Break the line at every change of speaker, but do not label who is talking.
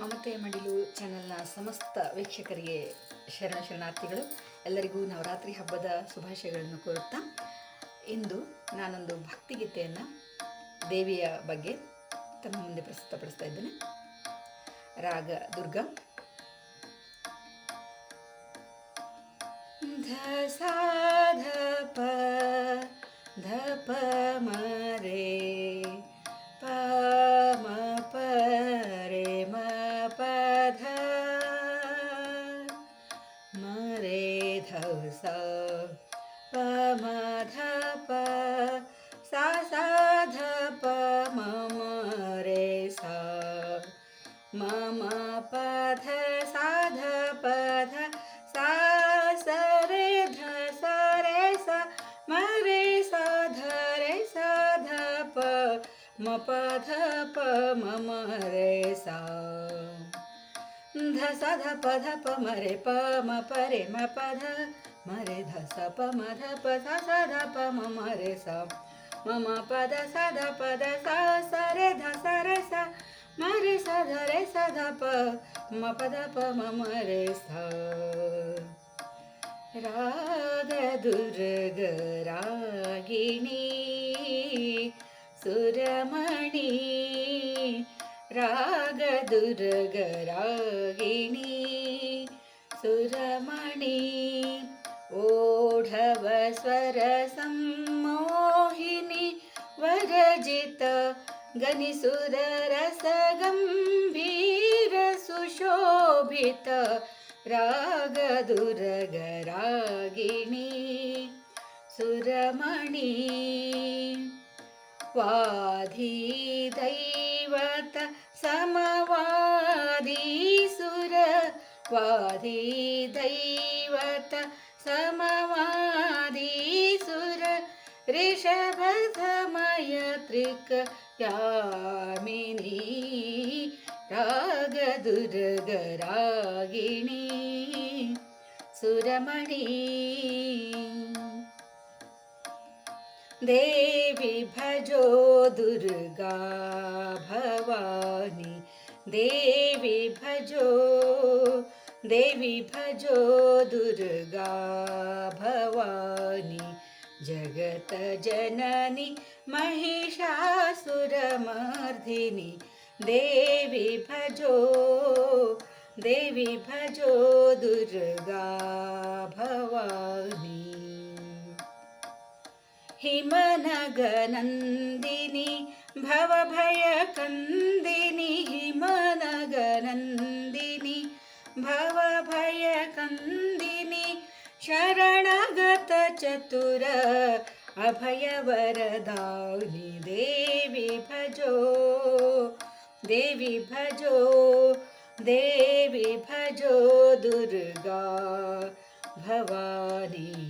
ಮಮತೆಯ ಮಡಿಲು ಚಾನೆಲ್ನ ಸಮಸ್ತ ವೀಕ್ಷಕರಿಗೆ ಶರಣ ಶರಣಾರ್ಥಿಗಳು, ಎಲ್ಲರಿಗೂ ನವರಾತ್ರಿ ಹಬ್ಬದ ಶುಭಾಶಯಗಳನ್ನು ಕೋರುತ್ತಾ, ಇಂದು ನಾನೊಂದು ಭಕ್ತಿಗೀತೆಯನ್ನು ದೇವಿಯ ಬಗ್ಗೆ ತಮ್ಮ ಮುಂದೆ ಪ್ರಸ್ತುತಪಡಿಸ್ತಾ ಇದ್ದೇನೆ. ರಾಗ ದುರ್ಗ. ಧ ಸಾ ಧ ಪ ಧ ಪ ಮ सा प म ध प सा सा ध प म म रे सा म म प ध सा ध प ध सा स रे ध सा रे सा म रे सा ध रे सा ध प म प ध प म म रे सा ध स ध प ध प म रे प म प रे म प ध म रे ध स प म ध प स स ध प म म रे स म म प द स ध प द स स रे ध स रे स म रे स ध रे स ध प म प ध प म म रे स राग दुर्ग रागिणी सुर दुर्गरागिणी सुरमणि ओढवस्वरसम्मोहिनि वरजित गनिसुरसगम् वीरसुशोभित रागदुर्गरागिणी सुरमणि क्वाधि दैवत समवादीसुर वादी दैवत समवादीसुर ऋषभसमयत्रिक यामिनी रागदुर्गरागिणी सुरमणी। देवी भजो दुर्गा भवानि। देवी भजो देवी भजो दुर्गा भवानि। जगतजननी महिषासुरमार्धिनि देवी भजो देवी भजो दुर्गा भवानी। हिमनगनन्दिनि, भवभयकन्दिनि हिमनगनन्दिनि, भवभयकन्दिनि शरणगत चतुर अभयवरदानि देवी भजो देवी भजो देवी भजो, दुर्गा भवानी।